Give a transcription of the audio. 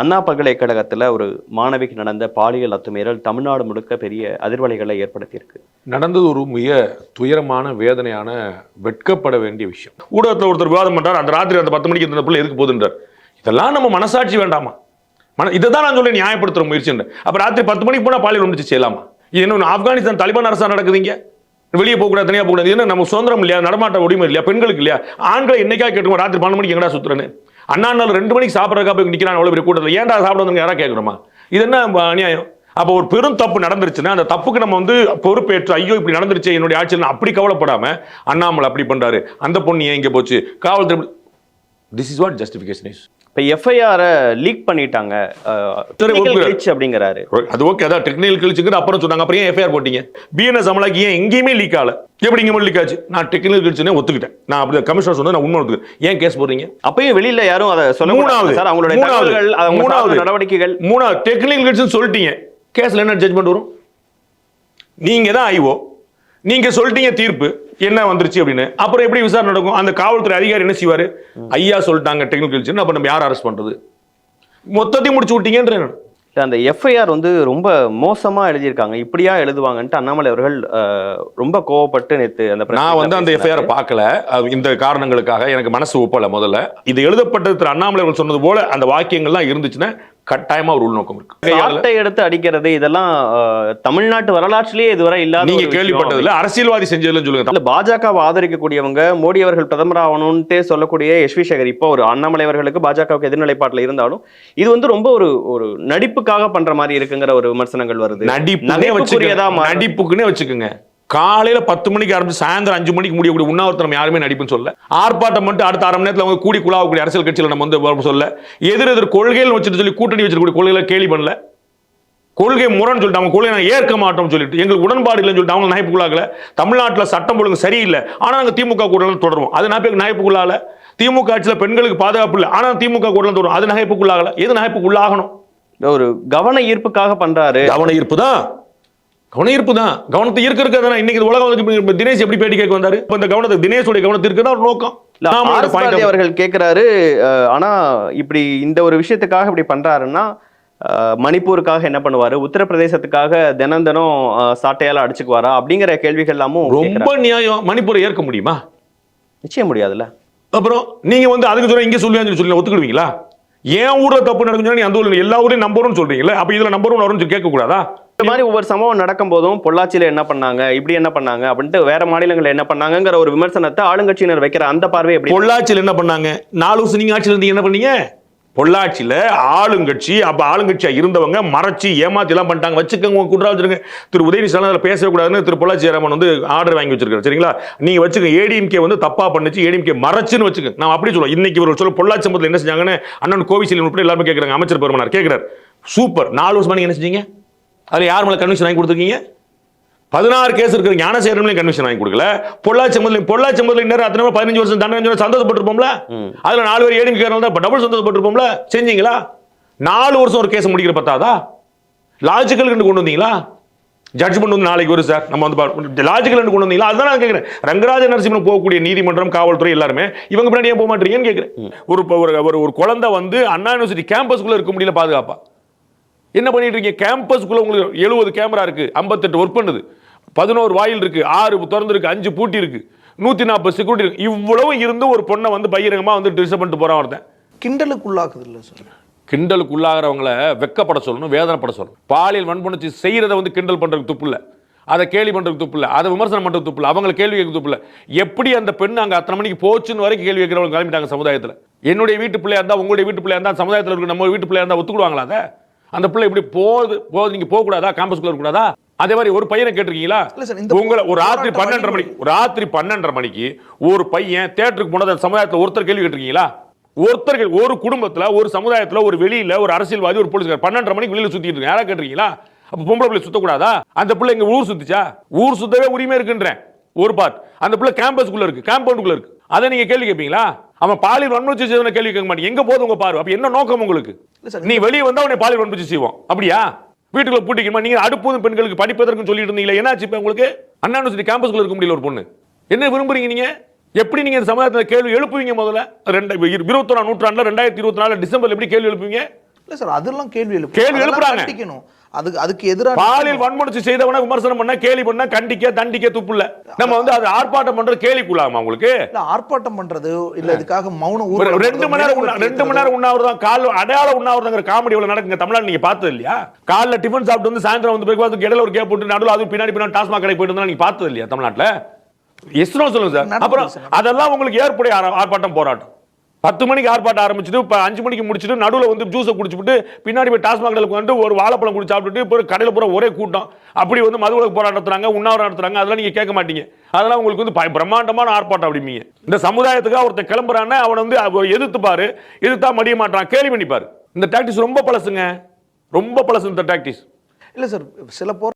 அண்ணா பல்கலைக்கழகத்தில் ஒரு மாணவிக்கு நடந்த பாலியல் அத்துமீறல் தமிழ்நாடு முழுக்க பெரிய அதிர்வலைகளை ஏற்படுத்தியிருக்கு. நடந்தது ஒரு மிக துயரமான வேதனையான வெட்கப்பட வேண்டிய விஷயம். ஊடகத்தில் ஒருத்தர் விவாதம் பண்ணுறார் அந்த ராத்திரி அந்த பத்து மணிக்கு இந்த பிள்ளை எதுக்கு போகுதுன்றார். இதெல்லாம் நம்ம மனசாட்சி வேண்டாமா? மன இதை தான் நான் சொல்லி நியாயப்படுத்துகிற முயற்சின்றேன் அப்போ ராத்திரி பத்து மணிக்கு போனால் பாலியல் ஒன்று செய்யலாமா? இது என்ன ஆப்கானிஸ்தான் தலிபான் அரசாக நடக்குதுங்க வெளியே போகக்கூடாது தனியாக போகக்கூடாது ஏன்னா என்ன நம்ம சுதந்திரம் இல்லையா? நடமாட்ட உரிமை இல்லையா? பெண்களுக்கு இல்லையா? ஆண்களை என்னைக்கா கேட்டுக்கோ ராத்திரி பன்னெண்டு மணிக்கு எங்கடா சுத்துறேன்னு? அண்ணா நாள் ரெண்டு மணிக்கு சாப்பிட்றக்கா போய் நிற்கிறான் அவ்வளோ பெரிய கூட்டத்தில். ஏன்டா சாப்பிட வந்து யாரா கேட்குறோமா இது என்ன அநியாயம்? அப்போ ஒரு பெரும் தப்பு நடந்துருச்சுன்னா அந்த தப்புக்கு நம்ம வந்து பொறுப்பேற்று ஐயோ இப்படி நடந்துருச்சு என்னுடைய ஆட்சியில் அப்படி கவலைப்படாமல் அண்ணாமலை அப்படி பண்ணுறாரு அந்த பொண்ணு ஏன் இங்கே போச்சு? காவல்துறை this is what justification is இப்ப எஃப்ஐஆர லீக் பண்ணிட்டாங்க. glitch அப்படிங்கிறாரு. அது ஓகே அதான் டெக்னிக்கல் கழிச்சுக்கிட்டு அப்புறம் சொன்னாங்க. அப்புறம் ஏன் எஃப்ஐஆர் போட்டீங்க? பிஎன்எஸ் அமலாக்கி ஏன் எங்கேயுமே லீக் ஆகல? எப்படி இங்கே லீக் ஆச்சு? நான் டெக்னிக்கல் கழிச்சுனே ஒத்துக்கிட்டேன். நான் அப்படி கமிஷனர் சொன்னது நான் உண்மை ஒத்துக்கிறேன். ஏன் கேஸ் போடுறீங்க? அப்பயும் வெளியில யாரும் அதை சொல்ல மூணாவது. சார் அவங்களுடைய மூணாவது. மூணாவது. நடவடிக்கைகள். மூணாவது டெக்னிக்கல் கழிச்சுன்னு சொல்லிட்டீங்க. கேஸ்ல என்ன ஜட்மெண்ட் வரும். நீங்க தான் ஐஓ நீங்க சொல்லிட்டீங்க தீர்ப்பு. என்ன வந்துருச்சு அப்படின்னு? அப்புறம் எப்படி விசாரணை நடக்கும்? அந்த காவல்துறை அதிகாரி என்ன செய்வாரு? ஐயா சொல்லிட்டாங்க டெக்னிக்கல் அப்ப நம்ம யார் அரெஸ்ட் பண்றது? மொத்தத்தையும் முடிச்சு விட்டீங்கன்ற அந்த எஃப்ஐஆர் வந்து ரொம்ப மோசமா எழுதியிருக்காங்க. இப்படியா எழுதுவாங்கன்ட்டு அண்ணாமலை அவர்கள் ரொம்ப கோவப்பட்டு நேத்து அந்த நான் வந்து அந்த. எஃப்ஐஆர் பார்க்கல. இந்த காரணங்களுக்காக எனக்கு மனசு ஒப்பல முதல்ல. இது எழுதப்பட்டது திரு அண்ணாமலை அவர்கள் சொன்னது போல அந்த வாக்கியங்கள்லாம் இருந்துச்சுன்னா கட்டாயமா ஒரு உள்நோக்கம் இருக்கு. சாட்டை எடுத்து அடிக்கிறது இதெல்லாம் தமிழ்நாட்டு வரலாற்றிலேயே இதுவரை இல்லாத நீங்க விஷயம். கேள்விப்பட்டதுல அரசியல்வாதி செஞ்சதுல சொல்லுங்க. இல்ல பாஜகவை ஆதரிக்கக்கூடியவங்க மோடி அவர்கள் பிரதமர் ஆகணும்ட்டே சொல்லக்கூடிய எஸ் வி சேகர் இப்போ ஒரு அண்ணாமலை அவர்களுக்கு பாஜகவுக்கு எதிர்நிலைப்பாட்டில் இருந்தாலும் இது வந்து ரொம்ப ஒரு ஒரு நடிப்புக்காக பண்ற மாதிரி இருக்குங்கிற ஒரு விமர்சனங்கள் வருது. நடிப்புனே நகைப்புக்குரியதா. நடிப்புக்குன்னே வச்சுக்கோங்க. காலையில பத்து மணிக்கு ஆரம்பிச்சு சாயந்தரம் அஞ்சு மணிக்கு முடியக்கூடிய உண்ணாவிரதம் நம்ம யாருமே நடிப்புன்னு சொல்ல ஆர்ப்பாட்டம் மட்டும் அடுத்த அரை மணி நேரத்துல அவங்க கூடி குழாவக்கூடிய அரசியல் கட்சியில நம்ம வந்து வர சொல்ல எதிர் எதிர் கொள்கைகள் வச்சுட்டு சொல்லி கூட்டணி வச்சிருக்கக்கூடிய கொள்கைகளை கேலி பண்ணல. கொள்கை முரண்னு சொல்லிட்டு அவங்க கொள்கை நாங்கள் ஏற்க மாட்டோம்னு சொல்லிட்டு எங்களுக்கு உடன்பாடு இல்லைன்னு சொல்லிட்டு அவங்க நகைப்புக்குள்ளாகல தமிழ்நாட்டில் சட்டம் ஒழுங்கு சரியில்லை. ஆனால் நாங்கள் திமுக கூட தொடரும் அது நகைப்பு நகைப்புக்குள்ளாகல திமுக ஆட்சியில் பெண்களுக்கு பாதுகாப்பு இல்லை. ஆனால் திமுக கூட தொடரும். அது நகைப்புக்குள்ளாகல எது நகைப்புக்குள்ளாகணும் ஒரு கவன ஈர்ப்புக்காக பண்றாரு. கவன ஈர்ப்பு தான். கவன ஈர்ப்பு தான் கவனத்தை ஈர்க்க இருக்க தானே இன்னைக்கு உலகம் தினேஷ் எப்படி பேட்டி கேட்க வந்தாரு? இப்ப இந்த கவனத்தை தினேஷோட கவனத்தை இருக்குதா ஒரு நோக்கம். அவர்கள் கேட்கிறாரு ஆனா இப்படி இந்த ஒரு விஷயத்துக்காக இப்படி பண்றாருன்னா மணிப்பூருக்காக என்ன பண்ணுவாரு? உத்தரப்பிரதேசத்துக்காக தினம் தினம் சாட்டையால அடிச்சுக்குவாரா? அப்படிங்கிற கேள்விகள் எல்லாமும் ரொம்ப. நியாயம். மணிப்பூரை ஏற்க முடியுமா? நிச்சயம் முடியாதுல்ல. அப்புறம் நீங்க வந்து அதுக்கு சொல்ல இங்க சொல்லுவாங்க சொல்லி ஒத்துக்கிடுவீங்களா? ஏன் ஊர்ல தப்பு நடக்குதுன்னா நீ அந்த ஊர்ல எல்லா ஊரையும் நம்பரும் சொல்றீங்களா அப்ப இதுல நம்பர் ஒன் வரும்னு சொல்லி கேட்க கூடாதா இந்த மாதிரி ஒவ்வொரு சம்பவம் நடக்கும் போதும் பொள்ளாச்சியில என்ன பண்ணாங்க? இப்படி என்ன பண்ணாங்க? அப்படின்ட்டு வேற மாநிலங்கள் என்ன பண்ணாங்கிற ஒரு விமர்சனத்தை ஆளுங்கட்சியினர் வைக்கிற அந்த பார்வை எப்படி பொள்ளாச்சியில் என்ன பண்ணாங்க? நாலு வருஷம் நீங்க ஆட்சியில் இருந்தீங்க என்ன பண்ணீங்க? பொள்ளாச்சியில ஆளுங்கட்சி அப்ப ஆளுங்கட்சியா இருந்தவங்க மறைச்சு ஏமாத்தி எல்லாம் பண்ணிட்டாங்க. வச்சுக்கோங்க குற்றா வச்சிருங்க திரு உதயநிதி ஸ்டாலின் அதில் பேசவே கூடாதுன்னு திரு பொள்ளாச்சி ராமன் வந்து ஆர்டர் வாங்கி வச்சிருக்காரு. சரிங்களா? நீங்க வச்சுக்க ஏடிஎம்கே வந்து தப்பா பண்ணுச்சு ஏடிஎம்கே மறைச்சுன்னு வச்சுக்க நான் அப்படி சொல்லுவேன் இன்னைக்கு ஒரு சொல்ல பொள்ளாச்சி சம்பவத்தில் என்ன செஞ்சாங்கன்னு அண்ணன் கோவிசீலன் உட்பட எல்லாருமே கேட்குறாங்க அமைச்சர் பெருமனார் கேட்கிறார் சூப்பர். நாலு வருஷமா நீங்கள் என்ன செஞ்சீங்க? அதுல யார் மேல கன்விஷன் வாங்கி கொடுத்துருக்கீங்க? பதினாறு கேஸ் இருக்கிற ஞானசேகரன்லையும் கன்விஷன் வாங்கி கொடுக்கல. பொள்ளாச்சி சம்பந்தம் பொள்ளாச்சி சம்பந்தம் இன்னும் அத்தனை பதினஞ்சு வருஷம் தண்டனை சந்தோஷப்பட்டிருப்போம்ல. அதுல நாலு பேர் ஏடிஎம் கேரளா தான் டபுள் சந்தோஷப்பட்டிருப்போம்ல? செஞ்சீங்களா? நாலு வருஷம் ஒரு கேஸ் முடிக்கிற பத்தாதா? லாஜிக்கல் கொண்டு வந்தீங்களா? ஜட்ஜ்மெண்ட் வந்து நாளைக்கு வரும் சார் நம்ம வந்து லாஜிக்கல் கொண்டு வந்தீங்களா? அதுதான் நான் கேட்கிறேன் ரங்கராஜ நரசிம்மன் போகக்கூடிய நீதிமன்றம் காவல்துறை எல்லாருமே இவங்க பின்னாடி ஏன் போக மாட்டீங்கன்னு கேட்கிறேன் ஒரு ஒரு ஒரு குழந்தை வந்து அண்ணா யூனிவர்சிட்டி கேம்பஸ்குள்ள இருக்க முடியல பாதுகாப்பா? என்ன பண்ணிட்டு இருக்கீங்க? கேம்பஸ்க்குள்ள உங்களுக்கு எழுபது கேமரா இருக்கு. ஐம்பத்தெட்டு ஒர்க் பண்ணுது. பதினோரு வாயில் இருக்கு. ஆறு திறந்து இருக்கு அஞ்சு பூட்டி இருக்கு. நூத்தி நாற்பது செக்யூரிட்டி இருக்கு. இவ்வளவு இருந்து ஒரு பொண்ணை வந்து பகிரங்கமா வந்து டிஸ்டர்ப் பண்ணிட்டு போறான் ஒருத்தன். கிண்டலுக்கு உள்ளாக்குது இல்லை சார். கிண்டலுக்கு உள்ளாகிறவங்கள வெக்கப்பட சொல்லணும் வேதனைப்பட சொல்லணும். பாலியல் வன்புணர்ச்சி செய்யறத வந்து கிண்டல் பண்றதுக்கு துப்பு இல்ல. அதை கேலி பண்றதுக்கு துப்பு இல்ல. அதை விமர்சனம் பண்றதுக்கு துப்பு இல்ல. அவங்களை கேள்வி கேட்க துப்பு இல்ல. எப்படி அந்த பெண் அங்க அத்தனை மணிக்கு போச்சுன்னு வரைக்கும் கேள்வி கேட்கிறவங்க கிளம்பிட்டாங்க சமுதாயத்துல. என்னுடைய வீட்டு பிள்ளையா இருந்தா உங்களுடைய வீட்டு பிள்ளையா இருந்தா சமுதாயத்துல இருக்க நம்ம வீட்டு பிள்ளையா இருந்தா ஒத்துக்குடுவாங்களா அதை? அந்த பிள்ளை இப்படி போகுது போகுது நீங்க போக கூடாதா கேம்பஸ்குள்ள இருக்க கூடாதா அதே மாதிரி ஒரு பையனை கேட்டிருக்கீங்களா? உங்களை ஒரு ராத்திரி பன்னெண்டரை மணிக்கு ஒரு ராத்திரி பன்னெண்டரை மணிக்கு ஒரு பையன் தேட்டருக்கு போனது அந்த சமுதாயத்துல ஒருத்தர் கேள்வி கேட்டிருக்கீங்களா? ஒருத்தர்கள் ஒரு குடும்பத்துல ஒரு சமுதாயத்துல ஒரு வெளியில ஒரு அரசியல்வாதி ஒரு போலீஸ்கார் பன்னெண்டரை மணிக்கு வெளியில சுத்திட்டு இருக்காங்க. யாரா கேட்டிருக்கீங்களா? அப்ப பொம்பளை பிள்ளை சுத்தக்கூடாதா? அந்த பிள்ளை இங்க ஊர் சுத்துச்சா? ஊர் சுத்தவே உரிமை இருக்குன்றேன். ஒரு பார்ட் அந்த பிள்ளை கேம்பஸ்க்குள்ள இருக்கு காம்பவுண்டுக்குள்ள இருக்கு. அதை நீங்க கேள்வி கேட்பீங்களா? அவன் பாலியல் வன்முறை செய்தவனை கேள்வி கேட்க மாட்டீங்க எங்க போகுது உங்க பாரு அப்ப என்ன நோக்கம் உங்களுக்கு? நீ வெளியே வந்தா உன்னை பாலியல் வன்புச்சு செய்வோம். அப்படியா? வீட்டுக்குள்ள பூட்டிக்கணுமா? நீங்க அடுப்பதும் பெண்களுக்கு படிப்பதற்கும் சொல்லிட்டு இருந்தீங்களா. என்னாச்சு இப்போ உங்களுக்கு? அண்ணா யூனிவர்சிட்டி கேம்பஸ்க்குள்ள இருக்க முடியல ஒரு பொண்ணு. என்ன விரும்புறீங்க நீங்க? எப்படி நீங்க இந்த சமுதாயத்தில் கேள்வி எழுப்புவீங்க முதல்ல? ரெண்டு இருபத்தொன்னா நூற்றாண்டுல ரெண்டாயிரத்தி இருபத்தி நாலு டிசம்பர் எப்படி கேள்வி எழுப்புவீங்க? இல்ல சார் அதெல்லாம் கேள்வி எழுப்பு கேள்வி எழுப்புறாங்க. கண்டிக்கணும். அதுக்கு அதுக்கு எதிராக பாலியல் வன்முறை செய்தவன விமர்சனம் பண்ண கேலி பண்ண கண்டிக்க தண்டிக்க துப்பு இல்ல நம்ம வந்து அது ஆர்ப்பாட்டம் பண்றது கேலிக்குள்ளாமா உங்களுக்கு? இல்ல ஆர்ப்பாட்டம் பண்றது இல்ல இதுக்காக மௌன ஒரு ஊர்வலம் ரெண்டு மணி நேரம் ரெண்டு மணி நேரம் உண்ணாவிரதம் கால் அடையாள உண்ணாவிரதங்கிற காமெடி எவ்வளவு நடக்குங்க தமிழ்நாடு நீங்க பார்த்தது இல்லையா? காலைல டிஃபன் சாப்பிட்டு வந்து சாயந்தரம் வந்து வந்து இடையில ஒரு கேப் போட்டு நடுவில் அதுவும் பின்னாடி பின்னாடி டாஸ்மாக் கடை போயிட்டு இருந்தா நீங்க பார்த்தது இல்லையா தமிழ்நாட்டுல? எஸ்னோ சொல்லுங்க சார். அப்புறம். அதெல்லாம் உங்களுக்கு ஏற்புடைய ஆர- ஆர்ப்பாட்டம் போராட்டம். பத்து மணிக்கு ஆர்ப்பாட்டம் ஆரம்பிச்சுட்டு இப்போ அஞ்சு மணிக்கு முடிச்சுட்டு நடுவில் வந்து ஜூஸை குடிச்சுட்டு பின்னாடி போய் டாஸ்மாக் கடையில் உட்காந்து ஒரு வாழைப்பழம் குடிச்சு சாப்பிட்டுட்டு இப்போ கடையில் பூரா ஒரே கூட்டம். அப்படி வந்து மதுவிலக்கு போராட்டம் நடத்துறாங்க உண்ணாவிரம் நடத்துறாங்க அதெல்லாம் நீங்கள் கேட்க மாட்டீங்க. அதெல்லாம் உங்களுக்கு வந்து ப- பிரம்மாண்டமான ஆர்ப்பாட்டம் அப்படிமீங்க இந்த சமுதாயத்துக்காக ஒருத்தர் கிளம்புறானே அவனை வந்து எதிர்த்துப்பார் எதிர்த்தா மடிய மாட்டான் கேள்வி பண்ணிப்பார். இந்த டாக்டிஸ் ரொம்ப பழசுங்க. ரொம்ப பழசு இந்த டாக்டிஸ் இல்லை சார் சில போர்